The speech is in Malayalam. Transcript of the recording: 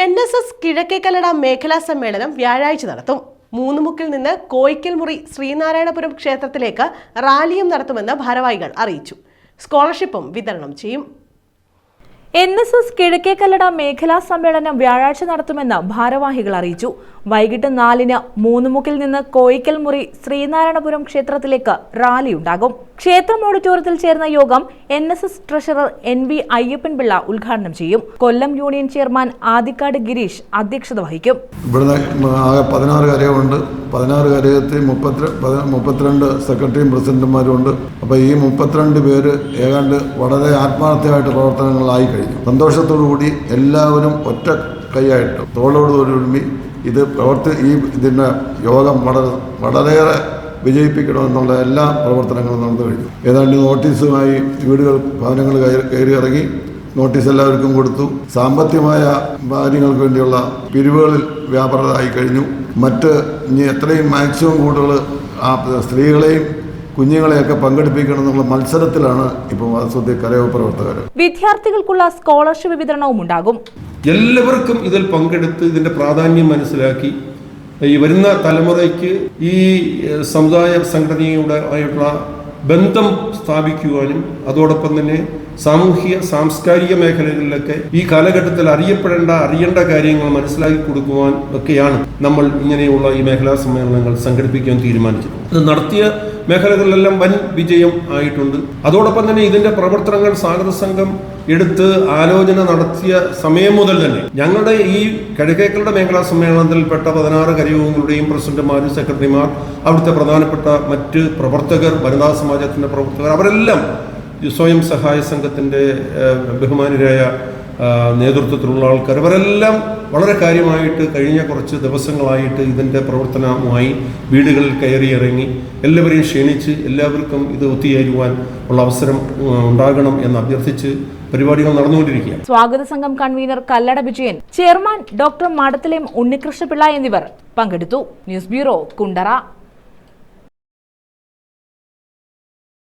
എൻ എസ് എസ് കിഴക്കേക്കല്ലട മേഖലാ സമ്മേളനം വ്യാഴാഴ്ച നടത്തും. മൂന്നുമുക്കിൽ നിന്ന് കോയിക്കൽ മുറി ശ്രീനാരായണപുരം ക്ഷേത്രത്തിലേക്ക് റാലിയും നടത്തുമെന്ന് ഭാരവാഹികൾ അറിയിച്ചു. സ്കോളർഷിപ്പും വിതരണം ചെയ്യും. എൻ എസ് എസ് കിഴക്കേക്കല്ലട മേഖലാ സമ്മേളനം വ്യാഴാഴ്ച നടത്തുമെന്ന് ഭാരവാഹികൾ അറിയിച്ചു. വൈകിട്ട് നാലിന് മൂന്നുമുക്കിൽ നിന്ന് കോയിക്കൽ മുറി ശ്രീനാരായണപുരം ക്ഷേത്രത്തിലേക്ക് റാലി ഉണ്ടാകും ക്ഷേത്രം ഓഡിറ്റോറിയത്തിൽ ചേർന്ന യോഗം N S S treasurer N V Ayyappanpillai ഉദ്ഘാടനം ചെയ്യും. കൊല്ലം യൂണിയൻ ചെയർമാൻ ആദിക്കാട് ഗിരീഷ് അധ്യക്ഷത വഹിക്കും. ഇവിടുന്ന് ആകെ പതിനാറ് കരയുണ്ട് പതിനാറ് കരയത്തിൽ മുപ്പത്തി പതി- മുപ്പത്തിരണ്ട് സെക്രട്ടറിയും പ്രസിഡന്റുമാരും ഉണ്ട്. അപ്പോൾ ഈ മുപ്പത്തിരണ്ട് പേര് ഏതാണ്ട് വളരെ ആത്മാർത്ഥമായിട്ട് പ്രവർത്തനങ്ങളായി കഴിഞ്ഞു. സന്തോഷത്തോടു കൂടി എല്ലാവരും ഒറ്റ കൈയായിട്ട് തോളോട് ഒരുമി ഇത് പ്രവർത്തി ഈ ഇതിന്റെ യോഗം വളരെ വളരെയേറെ വിജയിപ്പിക്കണമെന്നുള്ള എല്ലാ പ്രവർത്തനങ്ങളും നടന്നു കഴിഞ്ഞു. ഏതാണ്ട് നോട്ടീസുമായി വീടുകൾ ഭവനങ്ങൾ കയറി ഇറങ്ങി നോട്ടീസ് എല്ലാവർക്കും കൊടുത്തു. സാമ്പത്തികമായ കാര്യങ്ങൾക്ക് വേണ്ടിയുള്ള പിരിവുകളിൽ വ്യാപൃതമായി കഴിഞ്ഞു. മറ്റ് ഇനി എത്രയും മാക്സിമം കൂടുതൽ ആ സ്ത്രീകളെയും കുഞ്ഞുങ്ങളെയൊക്കെ പങ്കെടുപ്പിക്കണം എന്നുള്ള മത്സരത്തിലാണ് ഇപ്പോൾ വാസ്തവത്തിൽ കരയോ പ്രവർത്തകർ. വിദ്യാർത്ഥികൾക്കുള്ള സ്കോളർഷിപ്പ് വിതരണവും ഉണ്ടാകും. എല്ലാവർക്കും ഇതിൽ പങ്കെടുത്ത് ഇതിന്റെ പ്രാധാന്യം മനസ്സിലാക്കി. ഈ വരുന്ന തലമുറയ്ക്ക് ഈ സമുദായ സംഘടനയുടെ ആയിട്ടുള്ള ബന്ധം സ്ഥാപിക്കുവാനും അതോടൊപ്പം തന്നെ സാമൂഹിക സാംസ്കാരിക മേഖലകളിലൊക്കെ ഈ കാലഘട്ടത്തിൽ അറിയപ്പെടേണ്ട അറിയേണ്ട കാര്യങ്ങൾ മനസ്സിലാക്കി കൊടുക്കുവാൻ ഒക്കെയാണ് നമ്മൾ ഇങ്ങനെയുള്ള ഈ മേഖലാ സമ്മേളനങ്ങൾ സംഘടിപ്പിക്കാൻ തീരുമാനിച്ചത് ഇത് നടത്തിയ മേഖലകളിലെല്ലാം വൻ വിജയം ആയിട്ടുണ്ട്. അതോടൊപ്പം തന്നെ ഇതിന്റെ പ്രവർത്തനങ്ങൾ സ്വാഗത സംഘം എടുത്ത് ആലോചന നടത്തിയ സമയം മുതൽ തന്നെ ഞങ്ങളുടെ ഈ കിഴക്കേക്കളുടെ മേഖലാ സമ്മേളനത്തിൽപ്പെട്ട പതിനാറ് കരയോഗങ്ങളുടെയും പ്രസിഡന്റുമാരും സെക്രട്ടറിമാർ അവിടുത്തെ പ്രധാനപ്പെട്ട മറ്റ് പ്രവർത്തകർ വനിതാ സമാജത്തിന്റെ പ്രവർത്തകർ അവരെല്ലാം സ്വയം സഹായ സംഘത്തിന്റെ ബഹുമാനരായ നേതൃത്വത്തിലുള്ള ആൾക്കാർ. ഇവരെല്ലാം വളരെ കാര്യമായിട്ട് കഴിഞ്ഞ കുറച്ച് ദിവസങ്ങളായിട്ട് ഇതിന്റെ പ്രവർത്തനവുമായി വീടുകളിൽ കയറി ഇറങ്ങി എല്ലാവരെയും ക്ഷണിച്ച് എല്ലാവർക്കും ഇത് ഒത്തുചേരുവാൻ ഉള്ള അവസരം ഉണ്ടാകണം എന്ന് അഭ്യർത്ഥിച്ച് പരിപാടികൾ നടന്നുകൊണ്ടിരിക്കുക സ്വാഗത സംഘം convener Kallada Vijayan chairman doctor മാടത്തിലേം Unnikrishnapillai എന്നിവർ പങ്കെടുത്തു. News bureau Kundara.